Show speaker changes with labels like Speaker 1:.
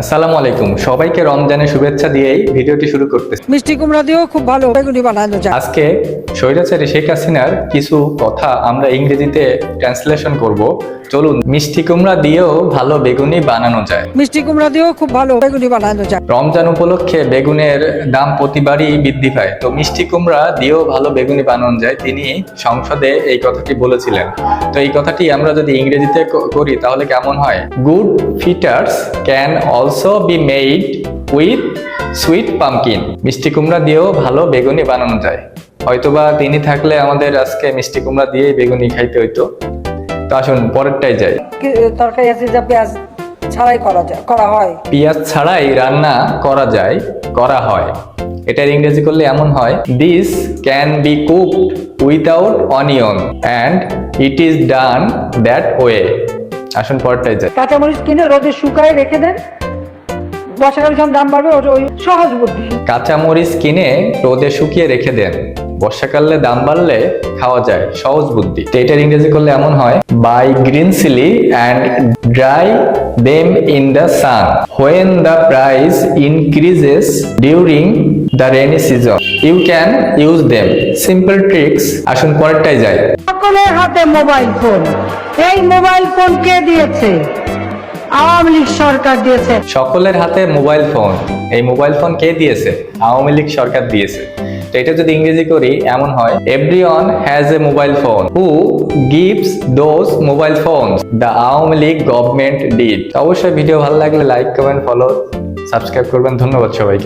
Speaker 1: আসসালামু আলাইকুম। সবাইকে রমজানের শুভেচ্ছা দিয়েই ভিডিওটি শুরু করতেছি।
Speaker 2: মিষ্টি কুমড়া দিয়েও খুব ভালো বেগুনি বানানো যায়।
Speaker 1: আজকে স্বৈরাচারী শেখ হাসিনার কিছু কথা আমরা ইংরেজিতে ট্রান্সলেশন করব। চলুন মিষ্টি কুমড়া দিয়েও ভালো বেগুনি বানানো যায়।
Speaker 2: মিষ্টি কুমড়া দিয়েও খুব ভালো বেগুনি বানানো যায়।
Speaker 1: রমজান উপলক্ষে বেগুনের দাম প্রতিবারই বৃদ্ধি পায়। তো মিষ্টি কুমড়া দিয়েও ভালো বেগুনি বানানো যায় তিনি সংসদে এই কথাটি বলেছিলেন। তো এই কথাটি আমরা যদি ইংরেজিতে করি তাহলে কেমন হয়? Good fritters can also be made with sweet pumpkin মিষ্টি কুমড়া দিয়েও ভালো বেগুনি বানানো যায়। হয়তোবা তিনি থাকলে আমাদের আজকে মিষ্টি কুমড়া দিয়েই বেগুনি খাইতে হইতো। তো আসুন পরেরটাই যাই।
Speaker 2: তরকারি আছে যা পেঁয়াজ ছাড়াই করা যায় করা হয়?
Speaker 1: পেঁয়াজ ছাড়াই রান্না করা যায় করা হয়। এটার ইংরেজি করলে এমন হয় this can be cooked without onion and it is done that way আসুন পরটাই যাই।
Speaker 2: কাঁচামরিচ কিনে রোদে শুকায় রেখে দেন বর্ষাকালে যখন দাম বাড়বে ওটা ওই সহজ বুদ্ধি।
Speaker 1: কাঁচামরিচ কিনে রোদে শুকিয়ে রেখে দেন। বর্ষাকালে দাম বাড়লে খাওয়া যায় সহজ বুদ্ধি। তো এটার ইংরেজি করলে এমন হয় buy green chilli and dry them in the sun when the price increases during the rainy season you can use them simple tricks আসুন পরেরটাই যায়
Speaker 3: সকলের হাতে মোবাইল ফোন এই মোবাইল ফোন কে দিয়েছে? আওয়ামী লীগ সরকার দিয়েছে।
Speaker 1: সকলের হাতে মোবাইল ফোন। এই মোবাইল ফোন কে দিয়েছে? আওয়ামী লীগ সরকার দিয়েছে। তো এটা যদি ইংরেজি করি, এমন হয় everyone has a mobile phone who gives those mobile phone the Awami League government did অবশ্যই ভিডিও ভালো লাগলে লাইক কমেন্ট ফলো সাবস্ক্রাইব করবেন। ধন্যবাদ সবাইকে।